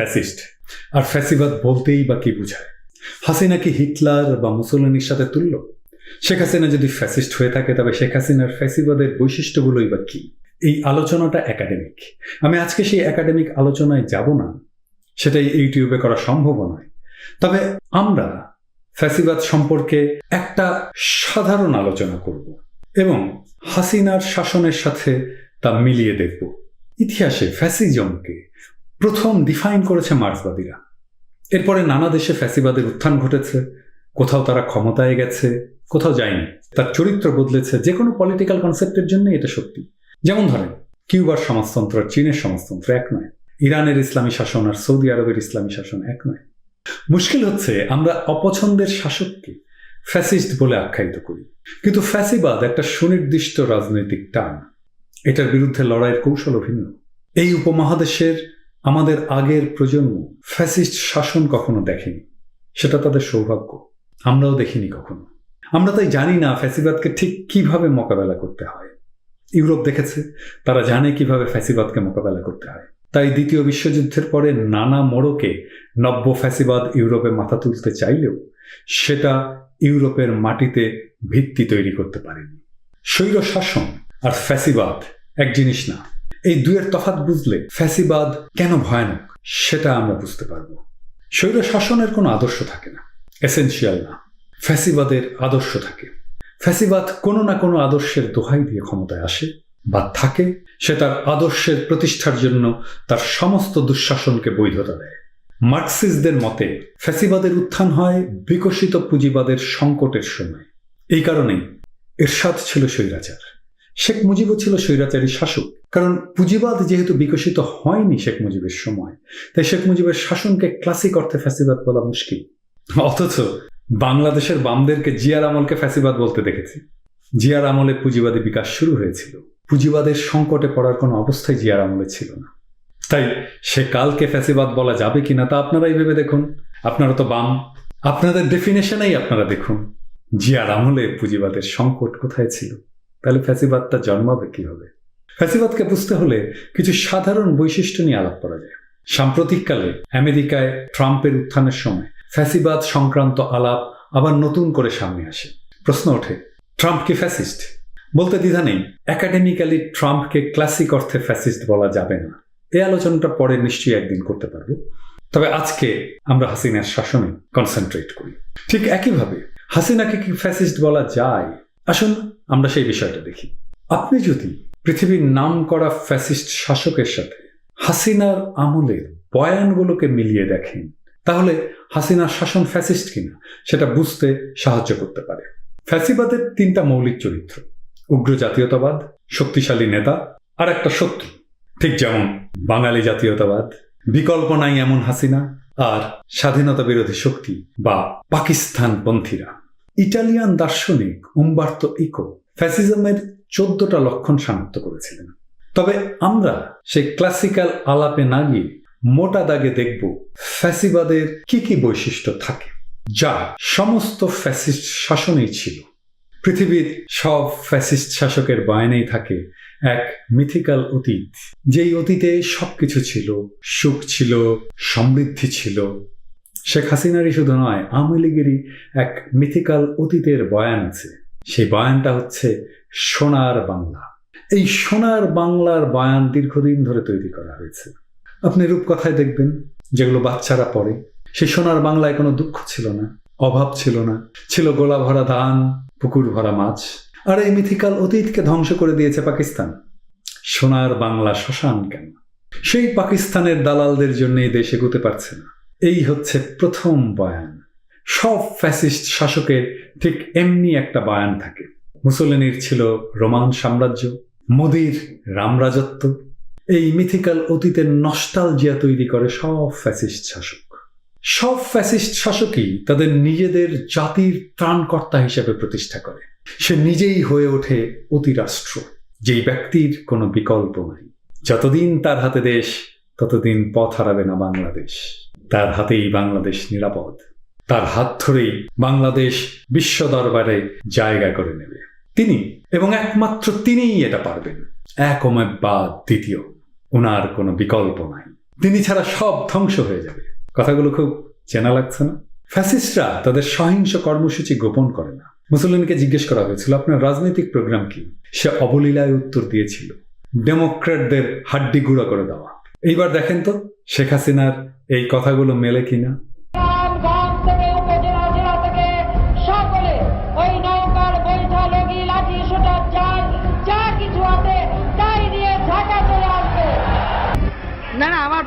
Fascist. আর ফ্যাসিবাদ বলতেই বা কি বুঝায়? হাসিনা কি হিটলার বা মুসলিনের সাথে তুল্য? শেখ হাসিনা যদি ফ্যাসিস্ট হয়ে থাকে, তবে শেখ হাসিনার ফ্যাসিবাদের বৈশিষ্ট্যগুলোই বা কি? এই আলোচনাটা একাডেমিক। আমি আজকে সেই একাডেমিক আলোচনায় যাব না। সেটাই ইউটিউবে করা সম্ভব নয়। তবে আমরা ফ্যাসিবাদ সম্পর্কে একটা সাধারণ আলোচনা করব এবং হাসিনার শাসনের সাথে তা মিলিয়ে দেখব। ইতিহাসে ফ্যাসিজমকে প্রথম ডিফাইন করেছে মার্ক্সবাদীরা। এরপরে নানা দেশে ফ্যাসিবাদের উত্থান ঘটেছে, কোথাও তারা ক্ষমতায় গেছে, কোথাও যায়নি। তার চরিত্র বদলেছে যে কোনো পলিটিক্যাল কনসেপ্টের জন্য এটা সত্যি। যেমন ধরেন, কিউবার সমাজতন্ত্র আর চীনের সমাজতন্ত্র এক নয়। ইরানের ইসলামী শাসন আর সৌদি আরবের ইসলামী শাসন এক নয়। মুশকিল হচ্ছে আমরা অপছন্দের শাসককে ফ্যাসিস্ট বলে আখ্যায়িত করি। কিন্তু ফ্যাসিবাদ একটা সুনির্দিষ্ট রাজনৈতিক টান। এটার বিরুদ্ধে লড়াইয়ের কৌশল ভিন্ন এই উপমহাদেশের আমাদের আগের প্রজন্ম ফ্যাসিস্ট শাসন কখনো দেখেনি। সেটা তাদের সৌভাগ্য। আমরাও দেখিনি কখনো। আমরা তাই জানি না ফ্যাসিবাদকে ঠিক কীভাবে মোকাবেলা করতে হয়। ইউরোপ দেখেছে, তারা জানে কীভাবে ফ্যাসিবাদকে মোকাবেলা করতে হয়। তাই দ্বিতীয় বিশ্বযুদ্ধের পরে নানা মোড়কে নব্য ফ্যাসিবাদ ইউরোপে মাথা তুলতে চাইলেও সেটা ইউরোপের মাটিতে ভিত্তি তৈরি করতে পারেনি। স্বৈর শাসন আর ফ্যাসিবাদ এক জিনিস না এই দুয়ের তফাত বুঝলে ফ্যাসিবাদ কেন ভয়ানক, সেটা আমরা বুঝতে পারব। স্বৈর শাসনের কোনো আদর্শ থাকে না এসেনশিয়াল না। ফ্যাসিবাদের আদর্শ থাকে। ফ্যাসিবাদ কোনো না কোনো আদর্শের দোহাই দিয়ে ক্ষমতায় আসে বা থাকে, সে তার আদর্শের প্রতিষ্ঠার জন্য তার সমস্ত দুঃশাসনকে বৈধতা দেয়। মার্কসিসদের মতে, ফ্যাসিবাদের উত্থান হয় বিকশিত পুঁজিবাদের সংকটের সময়। এই কারণেই এরশাদ ছিল স্বৈরাচার। শেখ মুজিবও ছিল স্বৈরাচারী শাসক। কারণ পুঁজিবাদ যেহেতু বিকশিত হয়নি শেখ মুজিবের সময়, তাই শেখ মুজিবের শাসনকে ক্লাসিক অর্থে ফ্যাসিবাদ বলা মুশকিল। অথচ বাংলাদেশের বামদেরকে জিয়ার আমলকে ফ্যাসিবাদ বলতে দেখেছি। জিয়ার আমলে পুঁজিবাদী বিকাশ শুরু হয়েছিল। পুঁজিবাদের সংকটে পড়ার কোনো অবস্থায় জিয়ার আমলে ছিল না। তাই সে কালকে ফ্যাসিবাদ বলা যাবে কিনা তা আপনারাই ভেবে দেখুন। আপনারা তো বাম। আপনাদের ডেফিনেশনেই আপনারা দেখুন। জিয়ার আমলে পুঁজিবাদের সংকট কোথায় ছিল? তাহলে ফ্যাসিবাদটা জন্মাবে কীভাবে? ফ্যাসিবাদকে বুঝতে হলে কিছু সাধারণ বৈশিষ্ট্য নিয়ে আলাপ করা যায়। সাম্প্রতিককালে আমেরিকায় ট্রাম্পের উত্থানের সময় ফ্যাসিবাদ সংক্রান্ত আলাপ আবার নতুন করে সামনে আসে। প্রশ্ন ওঠে, ট্রাম্প কি ফ্যাসিস্ট? বলতে দ্বিধা নেই, একাডেমিক্যালি ট্রাম্পকে ক্লাসিক অর্থে ফ্যাসিস্ট বলা যাবে না। এই আলোচনাটা পরে নিশ্চয়ই একদিন করতে পারব। তবে আজকে আমরা হাসিনার শাসনে কনসেন্ট্রেট করি। ঠিক একইভাবে হাসিনাকে কি ফ্যাসিস্ট বলা যায়? আসুন আমরা সেই বিষয়টা দেখি। আপনি যদি পৃথিবীর নাম করা ফ্যাসিস্ট শাসকের সাথে হাসিনার আমলের বয়ানগুলোকে মিলিয়ে দেখেন, তাহলে হাসিনার শাসন ফ্যাসিস্ট কিনা সেটা বুঝতে সাহায্য করতে পারে। ফ্যাসিবাদের তিনটা মৌলিক চরিত্র, উগ্র জাতীয়তাবাদ, শক্তিশালী নেতা আর একটা শত্রু। ঠিক যেমন বাঙালি জাতীয়তাবাদ, বিকল্প নাই এমন হাসিনা আর স্বাধীনতা বিরোধী শক্তি বা পাকিস্তানপন্থীরা। ইটালিয়ান দার্শনিক উম্বার্তো ইকো ফ্যাসিজমের চোদ্দটা লক্ষণ শনাক্ত করেছিলেন। তবে আমরা সেই ক্লাসিক্যাল আলাপে না গিয়ে মোটা দাগে দেখব ফ্যাসিবাদের কি কি বৈশিষ্ট্য থাকে, যা সমস্ত ফ্যাসিস্ট শাসনেই ছিল। পৃথিবীর সব ফ্যাসিস্ট শাসকের বয়ানেই থাকে এক মিথিক্যাল অতীত, যেই অতীতে সবকিছু ছিল, সুখ ছিল, সমৃদ্ধি ছিল। শেখ হাসিনারই শুধু নয়, আওয়ামী লীগেরই এক মিথিক্যাল অতীতের বয়ান আছে। সেই বয়ানটা হচ্ছে সোনার বাংলা। এই সোনার বাংলার বয়ান দীর্ঘদিন ধরে তৈরি করা হয়েছে। আপনি রূপকথায় দেখবেন, যেগুলো বাচ্চারা পড়ে, সেই সোনার বাংলায় কোনো দুঃখ ছিল না, অভাব ছিল না। ছিল গোলা ভরা ধান, পুকুর ভরা মাছ, আর এই মিথিকাল অতীতকে ধ্বংস করে দিয়েছে পাকিস্তান। সোনার বাংলা শ্মশান কেন? সেই পাকিস্তানের দালালদের জন্য এই দেশ এগোতে পারছে না। এই হচ্ছে প্রথম বয়ান। সব ফ্যাসিস্ট শাসকের ঠিক এমনি একটা বয়ান থাকে। মুসলিনীর ছিল রোমান সাম্রাজ্য, মোদির রামরাজত্ব। এই মিথিক্যাল অতীতের নস্টালজিয়া তৈরি করে সব ফ্যাসিস্ট শাসক। সব ফ্যাসিস্ট শাসকই তাদের নিজেদের জাতির ত্রাণকর্তা হিসেবে প্রতিষ্ঠা করে। সে নিজেই হয়ে ওঠে অতিরাষ্ট্র, যেই ব্যক্তির কোনো বিকল্প নাই। যতদিন তার হাতে দেশ, ততদিন পথ হারাবে না বাংলাদেশ। তার হাতেই বাংলাদেশ নিরাপদ। তার হাত ধরেই বাংলাদেশ বিশ্ব দরবারে জায়গা করে নেবে। তিনি এবং একমাত্র তিনিই এটা পারবেন। এক বা দ্বিতীয়। ওনার কোনো বিকল্প নাই। তিনি ছাড়া সব ধ্বংস হয়ে যাবে। কথাগুলো খুব চেনা লাগছে না? ফ্যাসিস্টরা তাদের সহিংস কর্মসূচি গোপন করে না। মুসলিনকে জিজ্ঞেস করা হয়েছিল, আপনার রাজনৈতিক প্রোগ্রাম কি? সে অবলীলায় উত্তর দিয়েছিল ডেমোক্রেটদের হাড্ডি গুঁড়া করে দেওয়া। এইবার দেখেন তো শেখ হাসিনার এই কথাগুলো মেলে কিনা।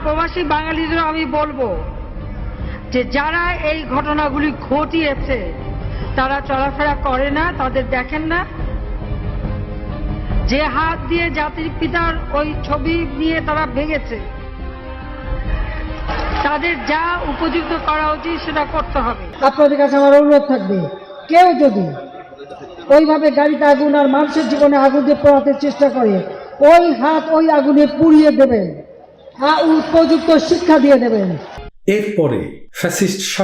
প্রবাসী বাঙালিদের আমি বলব যে যারা এই ঘটনাগুলি ঘটিয়েছে, তারা চলাফেরা করে না, তাদের দেখেন না। যে হাত দিয়ে জাতির পিতার ওই ছবি নিয়ে তারা ভেঙেছে, তাদের যা উপযুক্ত করা উচিত সেটা করতে হবে। আপনাদের কাছে আমার অনুরোধ থাকবে, কেউ যদি ওইভাবে গাড়িতে আগুন আর মানুষের জীবনে আগুন দিয়ে পোড়াতে চেষ্টা করে, ওই হাত ওই আগুনে পুড়িয়ে দেবেন। উপযুক্ত শিক্ষা দিয়ে দেবেন এরপরে ফ্যাসিস্ট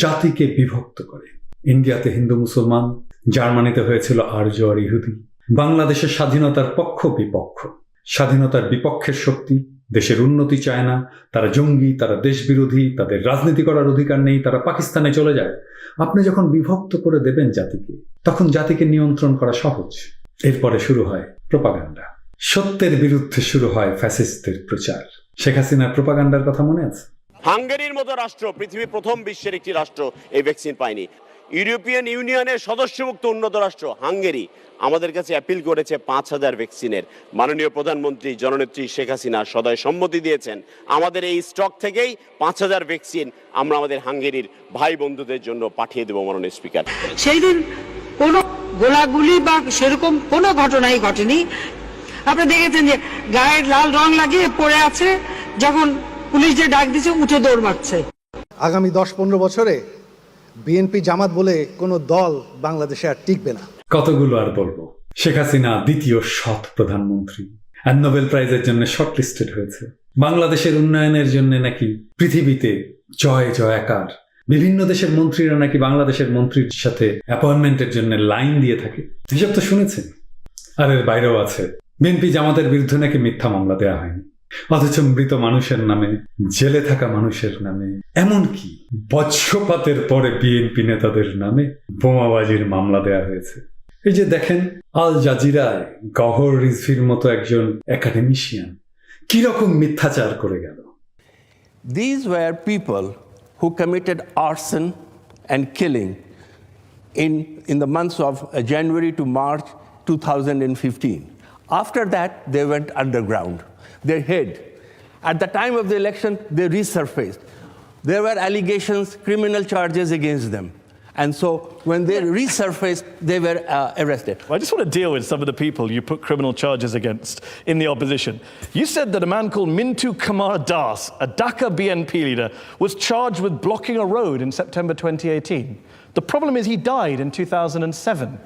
জাতিকে বিভক্ত করে। ইন্ডিয়াতে হিন্দু মুসলমান, জার্মানিতে হয়েছিল আর্য আর ইহুদি। বাংলাদেশের স্বাধীনতার পক্ষ বিপক্ষ। স্বাধীনতার বিপক্ষের শক্তি, দেশের উন্নতি চায় না, তারা জঙ্গি, তারা দেশবিরোধী, তাদের রাজনীতি করার অধিকার নেই, তারা পাকিস্তানে চলে যায়। আপনি যখন বিভক্ত করে দেবেন জাতিকে, তখন জাতিকে নিয়ন্ত্রণ করা সহজ। এরপরে শুরু হয় প্রপাগান্ডা। সত্যের বিরুদ্ধে শুরু হয় ফ্যাসিস্টদের প্রচার। শেখ হাসিনার প্রপাগান্ডার কথা মনে আছে? হাঙ্গেরির মতো রাষ্ট্র পৃথিবীর প্রথম বিশ্বের একটি রাষ্ট্র এই ভ্যাকসিন পায়নি। ইউরোপিয়ান ইউনিয়নের সদস্যভুক্ত উন্নত রাষ্ট্র হাঙ্গেরি। আমাদের কাছে অ্যাপিল করেছে পাঁচ হাজার ভ্যাকসিনের মাননীয় প্রধানমন্ত্রী জননেত্রী শেখ হাসিনা সদয় সম্মতি দিয়েছেন আমাদের এই স্টক থেকেই পাঁচ হাজার ভ্যাকসিন আমরা আমাদের হাঙ্গেরির ভাই বন্ধুদের জন্য পাঠিয়ে দেবো মাননীয় স্পিকার সেই দিন কোনো গোলাগুলি বা সেরকম কোনো ঘটনাই ঘটেনি। আপনি দেখেছেন যে গায়ের লাল রং লাগিয়ে পড়ে আছে যখন পুলিশ যে ডাক দিচ্ছে উঠে দৌড় মারছে। আগামী দশ পনেরো বছরে বিএনপি জামাত বলে কোনো দল বাংলাদেশে আর টিকবে না। কতগুলো আর বলব? শেখ হাসিনা দ্বিতীয় সৎ প্রধানমন্ত্রী। আর নোবেল প্রাইজের জন্য শর্টলিস্টেড হয়েছে। বাংলাদেশের উন্নয়নের জন্য নাকি পৃথিবীতে জয় জয়াকার। বিভিন্ন দেশের মন্ত্রীরা নাকি বাংলাদেশের মন্ত্রীর সাথে অ্যাপয়েন্টমেন্টের জন্য লাইন দিয়ে থাকে। হিসাব তো শুনেছেন? আর এর বাইরেও আছে বিএনপি জামাতের বিরুদ্ধে নাকি মিথ্যা মামলা দেওয়া হয়নি? অথচ মৃত মানুষের নামে জেলে থাকা মানুষের নামে এমনকি বজ্রপাতের পরে বিএনপি নেতাদের নামে বোমাবাজির মামলা দেয়া হয়েছে। এই যে দেখেন আল জাজিরায় গহর রিজভির মতো একজন একাডেমিশিয়ান কীরকম মিথ্যাচার করে গেল। These were people who committed arson and killing in, in the months of uh, January to March 2015. After that, they went underground. They hid. At the time of the election, they resurfaced. There were allegations, criminal charges against them. And so when they resurfaced, they were uh, arrested. I just want to deal with some of the people you put criminal charges against in the opposition. You said that a man called Mintu Kumar Das, a Dhaka BNP leader, was charged with blocking a road in September 2018. The problem is he died in 2007.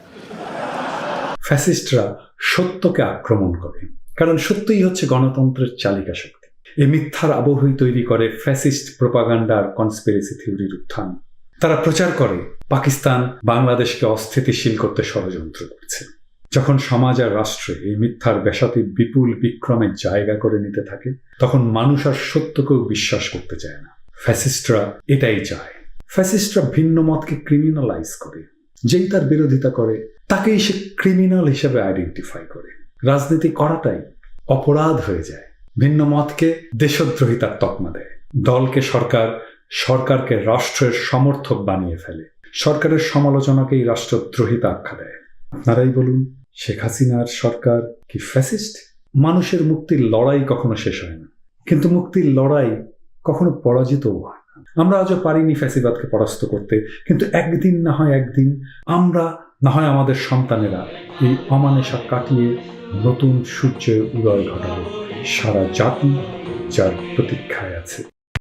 ফ্যাসিস্টরা সত্যকে আক্রমণ করে। কারণ সত্যই হচ্ছে গণতন্ত্রের চালিকা শক্তি। এই মিথ্যার আবহই তৈরি করে ফ্যাসিস্ট প্রপাগান্ডা আর কনস্পিরেসি থিওরির উত্থান। তারা প্রচার করে, পাকিস্তান বাংলাদেশকে অস্থিতিশীল করতে ষড়যন্ত্র করছে। যখন সমাজ আর রাষ্ট্রে এই মিথ্যার বেসাতি বিপুল বিক্রমের জায়গা করে নিতে থাকে, তখন মানুষ আর সত্যকেও বিশ্বাস করতে চায় না। ফ্যাসিস্টরা এটাই চায়। ফ্যাসিস্টরা ভিন্ন মতকে ক্রিমিনালাইজ করে। যেই তার বিরোধিতা করে, তাকেই সে ক্রিমিনাল হিসেবে আইডেন্টিফাই করে। রাজনীতি করাটাই অপরাধ হয়ে যায়। ভিন্ন মতকে দেশদ্রোহিতার তকমা দেয়। দলকে সরকার, সরকারকে রাষ্ট্রের সমর্থক বানিয়ে ফেলে। সরকারের সমালোচনাকেই রাষ্ট্রদ্রোহিতা আখ্যা দেয়। আপনারাই বলুন, শেখ হাসিনার সরকার কি ফ্যাসিস্ট মানুষের মুক্তির লড়াই কখনো শেষ হয় না। কিন্তু মুক্তির লড়াই কখনো পরাজিতও হয় আমরা আজও পারিনি ফ্যাসিবাদকে পরাস্ত করতে, কিন্তু একদিন না হয় একদিন আমরা, না হয় আমাদের সন্তানেরা এই অমানেশা কাটিয়ে নতুন সূর্যের উদয় ঘটাবে। সারা জাতি যার প্রতীক্ষায় আছে।